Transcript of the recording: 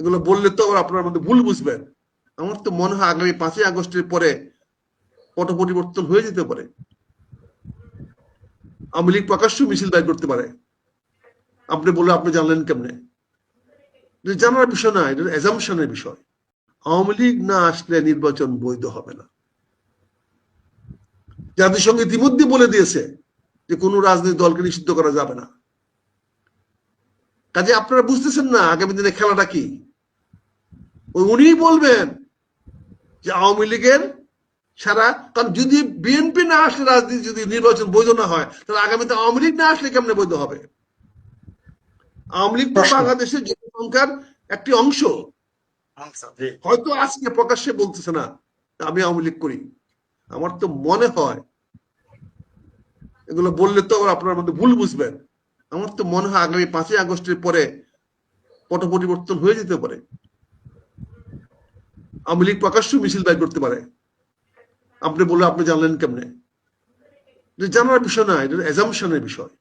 এগুলো বললে তো আপনার মধ্যে ভুল বুঝবেন। আমার তো মনে হয় আগামী পাঁচই আগস্টের পরে পট পরিবর্তন হয়ে যেতে পারে। আওয়ামী লীগ প্রকাশ্য মিছিল দায়ের করতে পারে। আপনি বলে আপনি জানলেন কেমনে? জানার বিষয় না, এটা এজামশনের বিষয়। আওয়ামী লীগ না আসলে নির্বাচন বৈধ হবে না। জাতিসংঘ ইতিমধ্যে বলে দিয়েছে যে কোনো রাজনৈতিক দলকে নিষিদ্ধ করা যাবে না। কাজে আপনারা বুঝতেছেন না, আগামী দিনে খেলাটা কি? উনিই বলবেন যে আওয়ামী লীগের সারা কারণ যদি বিএনপি না আসলে রাজনীতি যদি নির্বাচন বৈধ না হয় তাহলে আগামীতে আওয়ামী লীগ না আসলে কেমনে বৈধ হবে? আওয়ামী লীগ তো বাংলাদেশের জনসংখ্যার একটি অংশ। হয়তো আজকে প্রকাশ্যে বলতেছে না আমি আওয়ামী লীগ করি। আমার তো মনে হয় এগুলো বললে তো আবার আপনার মধ্যে ভুল বুঝবেন। আমার তো মনে হয় আগামী পাঁচই আগস্টের পরে পট পরিবর্তন হয়ে যেতে পারে। আওয়ামী লীগ প্রকাশ্য মিছিল ব্যয় করতে পারে। আপনি বলে আপনি জানলেন কেমনে? জানার বিষয় না, এটা এজামশনের বিষয়।